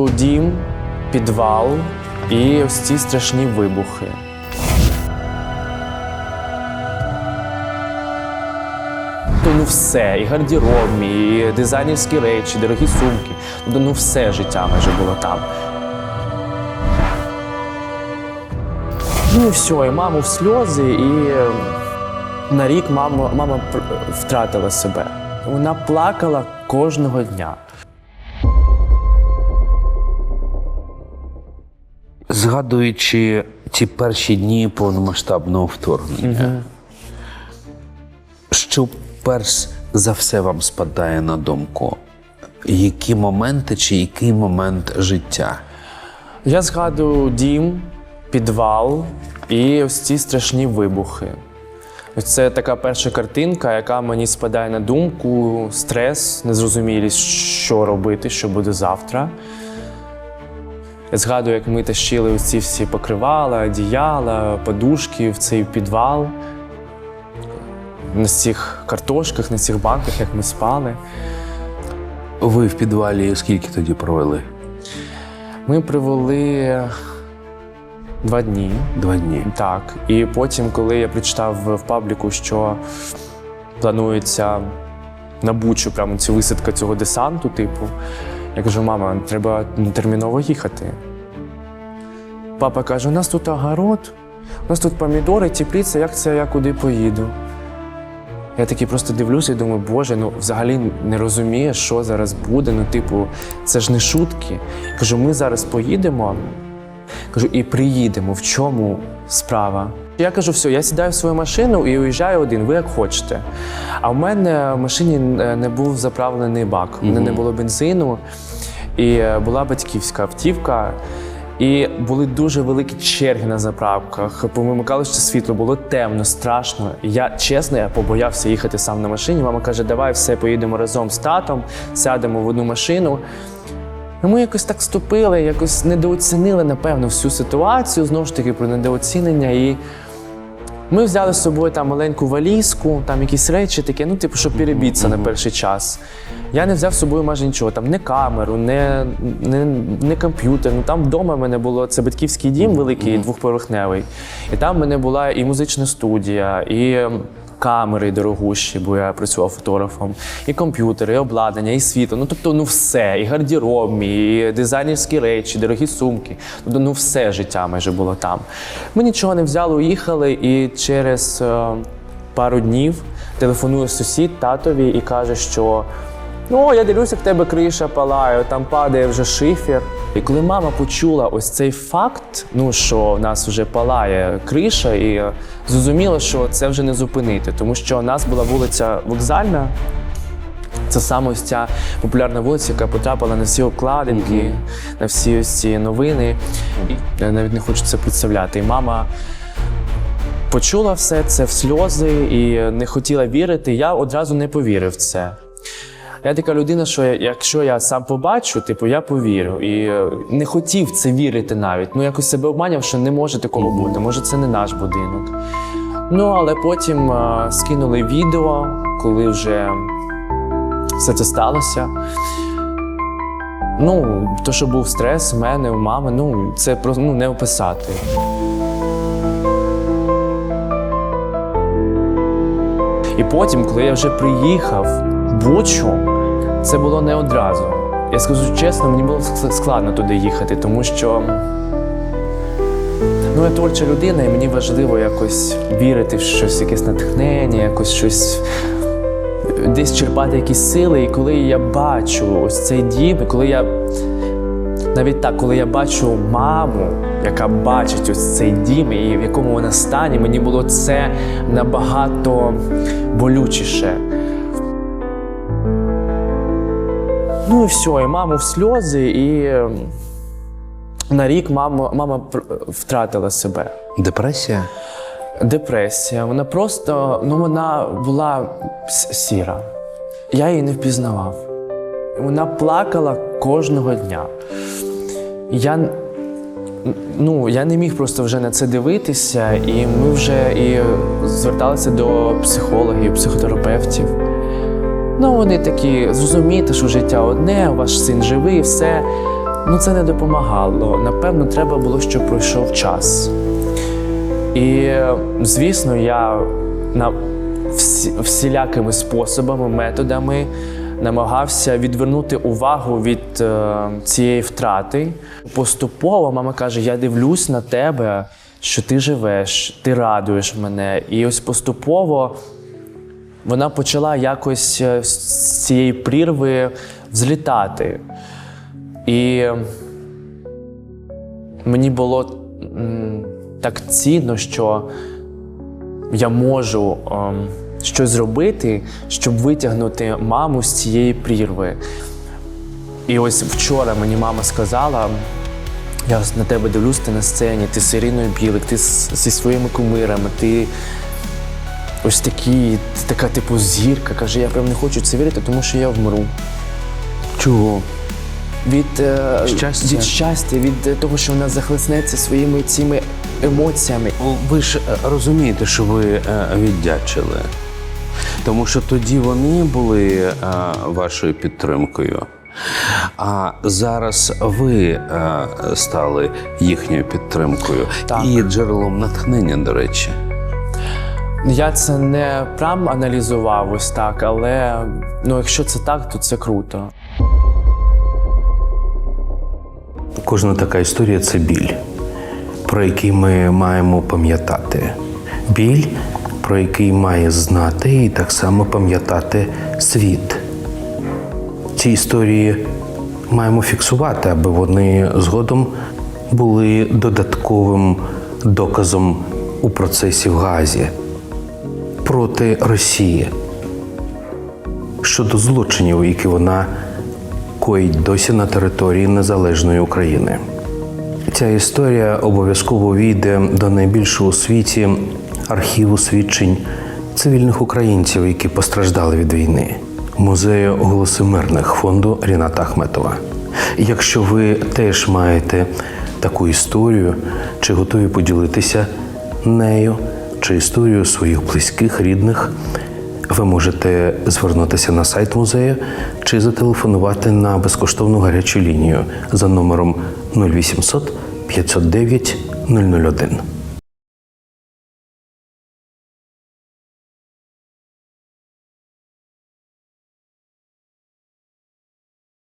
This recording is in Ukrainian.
Дім, підвал і ось ці страшні вибухи. То ну все, і гардероб, і дизайнерські речі, дорогі сумки. Ну, ну все життя майже було там. Ну і все, і маму в сльози, і е, на рік мама, мама втратила себе. Вона плакала кожного дня. Згадуючи ті перші дні повномасштабного вторгнення, що перш за все вам спадає на думку? Які моменти чи який момент життя? Я згадую дім, підвал і ось ці страшні вибухи. Ось це така перша картинка, яка мені спадає на думку, стрес, незрозумілість, що робити, що буде завтра. Я згадую, як ми тащили ось ці всі покривала, одіяла, подушки в цей підвал. На цих картошках, на цих банках, як ми спали. Ви в підвалі скільки тоді провели? Ми провели два дні. Два дні. Так, і потім, коли я прочитав в пабліку, що планується на Бучу прямо цю висадка цього десанту, типу, я кажу, мама, треба терміново їхати. Папа каже: у нас тут огород, у нас тут помідори, тепліця, як це я куди поїду? Я такий просто дивлюся і думаю, боже, ну взагалі не розуміє, що зараз буде. Ну, типу, це ж не шутки. Кажу, ми зараз поїдемо. Кажу, і приїдемо. В чому справа? Я кажу, все, я сідаю в свою машину і уїжджаю один, ви як хочете. А в мене в машині е, не був заправлений бак, у мене не було бензину, і е, була батьківська автівка. І були дуже великі черги на заправках. Помимикали ще світло, було темно, страшно. Я чесно, я побоявся їхати сам на машині. Мама каже, давай все, поїдемо разом з татом, сядемо в одну машину. Ми якось так вступили, якось недооцінили, напевно, всю ситуацію, знову ж таки, про недооцінення. І ми взяли з собою там маленьку валізку, там якісь речі таке, ну, типу, щоб перебітися на перший час. Я не взяв з собою майже нічого, там не камеру, не, не, не комп'ютер. Ну там вдома в мене було це батьківський дім великий, двохповерхневий. І там в мене була і музична студія, і камери дорогущі, бо я працював фотографом, і комп'ютери, і обладнання, і світло. Ну тобто, ну все, і гардероб, і дизайнерські речі, дорогі сумки. Тобто, ну все життя майже було там. Ми нічого не взяли, уїхали, і через е, пару днів телефонує сусід татові і каже, що. Ну, я дивлюся, в тебе криша палає, там падає вже шифер. І коли мама почула ось цей факт, ну що в нас вже палає криша, і зрозуміла, що це вже не зупинити, тому що у нас була вулиця вокзальна. Це саме ось ця популярна вулиця, яка потрапила на всі обкладинки, на всі ось ці новини. І я навіть не хочу це представляти. І мама почула все це в сльози і не хотіла вірити. Я одразу не повірив в це. Я така людина, що я- якщо я сам побачу, типу я повірю. І е, не хотів це вірити навіть. Ну якось себе обманював, що не може такого бути. Може, це не наш будинок. Ну але потім е, скинули відео, коли вже все це сталося. Ну, то, що був стрес в мене, у мами, ну це просто ну, не описати. І потім, коли я вже приїхав в Бучу, це було не одразу. Я скажу чесно, мені було ск- складно туди їхати, тому що ну, я творча людина, і мені важливо якось вірити в щось, якесь натхнення, якось щось десь черпати якісь сили. І коли я бачу ось цей дім, коли я навіть так, коли я бачу маму, яка бачить ось цей дім і в якому вона стані, мені було це набагато болючіше. Ну і все, і маму в сльози, і ем, на рік мама, мама втратила себе. Депресія? Депресія. Вона просто ну вона була сіра. Я її не впізнавав. Вона плакала кожного дня. Я, ну, я не міг просто вже на це дивитися, і ми вже і зверталися до психологів, психотерапевтів. Ну, вони такі, зрозумієте, що життя одне, ваш син живий, все. ну це не допомагало. Напевно, треба було, щоб пройшов час. І, звісно, я на всі, всілякими способами, методами намагався відвернути увагу від е, цієї втрати. Поступово мама каже: Я дивлюсь на тебе, що ти живеш, ти радуєш мене. І ось поступово вона почала якось е, з цієї прірви взлітати. І мені було так цінно, що я можу ем, щось зробити, щоб витягнути маму з цієї прірви. І ось вчора мені мама сказала: я на тебе дивлюсь, ти на сцені, ти з Іриною Білик, ти з- зі своїми кумирами, ти ось ти така типу зірка. Каже, я прям не хочу це вірити, тому що я вмру. Чого? Від, е, Щастя? від щастя, від того, що вона захлеснеться своїми цими емоціями. Ви ж е, розумієте, що ви е, віддячили. Тому що тоді вони були е, вашою підтримкою. А зараз ви е, стали їхньою підтримкою Так. і джерелом натхнення, до речі. Я це не прям аналізував ось так, але ну, якщо це так, то це круто. Кожна така історія це біль, про який ми маємо пам'ятати. Біль, про який має знати і так само пам'ятати світ. Ці історії маємо фіксувати, аби вони згодом були додатковим доказом у процесі в Газі проти Росії щодо злочинів, які вона коїть досі на території незалежної України. Ця історія обов'язково війде до найбільшого у світі архіву свідчень цивільних українців, які постраждали від війни, музею голоси мирних фонду Ріната Ахметова. Якщо ви теж маєте таку історію, чи готові поділитися нею, чи історію своїх близьких, рідних, ви можете звернутися на сайт музею чи зателефонувати на безкоштовну гарячу лінію за номером 0800 509 001.